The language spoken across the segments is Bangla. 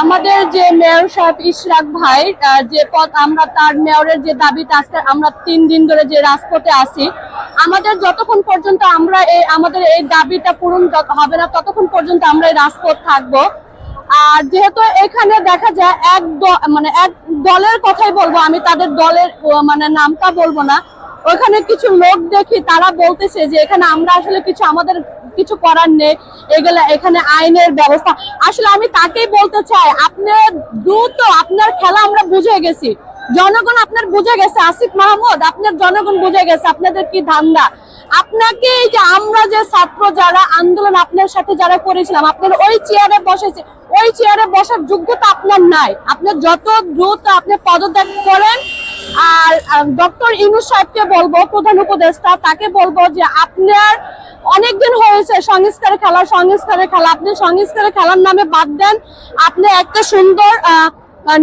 আমাদের যে মেয়র সাহেব ইশরাক ভাই যে পথ আমরা তার মেয়রের যে দাবিটা আজকে আমরা তিন দিন ধরে যে রাজপথে আছি, আমাদের যতক্ষণ পর্যন্ত আমরা এই, আমাদের এই দাবিটা পূরণ হবে না, ততক্ষণ পর্যন্ত আমরা এই রাজপথ থাকব। আর যেহেতু এখানে দেখা যায় এক মানে এক দলের কথাই বলব, আমি তাদের দলের মানে নামটা বলব না। ওখানে কিছু লোক দেখি, তারা বলতেছে যে এখানে আমরা আসলে কিছু আমাদের কিছু করার নেই, এগুলা এখানে আইনের ব্যবস্থা। আসলে আমি তাকেই বলতে চাই আপনার দ্রুত আপনার খেলা আমরা বুঝে গেছি। জনগণ আপনার বুঝে গেছে, আসিফ মাহমুদ, আপনার জনগণ বুঝে গেছে, আপনাদের কি ধান্দা? আপনাকে এই যে আমরা যে ছাত্র যারা আন্দোলন আপনার সাথে যারা করেছিলাম, আপনার ওই চেয়ারে বসেছে, ওই চেয়ারে বসার যোগ্যতা আপনার নাই। আপনার যত দ্রুত আপনি পদত্যাগ করেন, আর ডক্টর ইনুস সাহেবকে বলব, প্রধান উপদেষ্টা, তাকে বলব যে আপনার অনেকদিন হয়েছে সংস্কারে খেলা সংস্কারে খেলা। আপনি সংস্কারে খেলার নামে বাদ দেন। আপনি একটা সুন্দর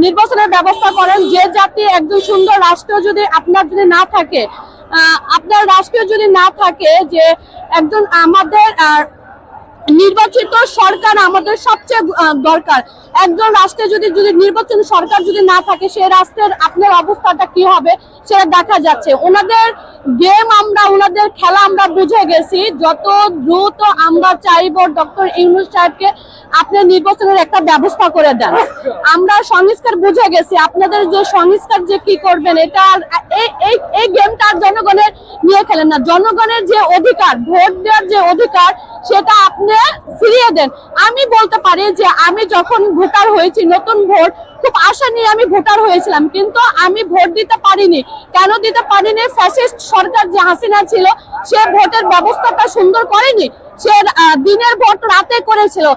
নির্বাচনের ব্যবস্থা করেন। যে জাতি একজন সুন্দর রাষ্ট্র যদি আপনার যদি না থাকে আপনার রাষ্ট্র যদি না থাকে যে একজন আমাদের নির্বাচিত সরকার আমাদের সবচেয়ে দরকার। একজন রাষ্ট্রে যদি যদি নির্বাচন সরকার যদি না থাকে সেই রাষ্ট্রের আপনার অবস্থাটা কি হবে সেটা দেখা যাচ্ছে। ওনাদের গেম আমরা, ওনাদের খেলা আমরা বুঝে গেছি। যত দ্রুত আমরা চাইব, ডক্টর ইউনুস সাহেবকে আপনি নির্বাচনের একটা ব্যবস্থা করে দেন। আমরা সংস্কার বুঝে গেছি। আপনাদের যে সংস্কার যে কি করবেন, এটা এই এই গেমটা জনগণের নিয়ে খেলেন না। জনগণের যে অধিকার, ভোট দেওয়ার যে অধিকার সেটা আপনি ফিরিয়ে দেন। আমি বলতে পারি যে আমি যখন ভোটার হয়েছি, নতুন ভোট, খুব আশা নিয়ে আমি ভোটার হয়েছিলাম, কিন্তু আমি ভোট দিতে পারিনি। কেন দিতে পারিনি? ফ্যাসিস্ট সরকার যে হাসিনা ছিল, সে ভোটের ব্যবস্থাটা সুন্দর করেনি। সে দিনের ভোট রাতে করেছিল।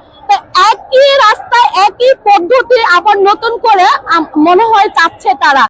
একই রাস্তায়, একই পদ্ধতি আবার নতুন করে মনে হয় চাচ্ছে তারা।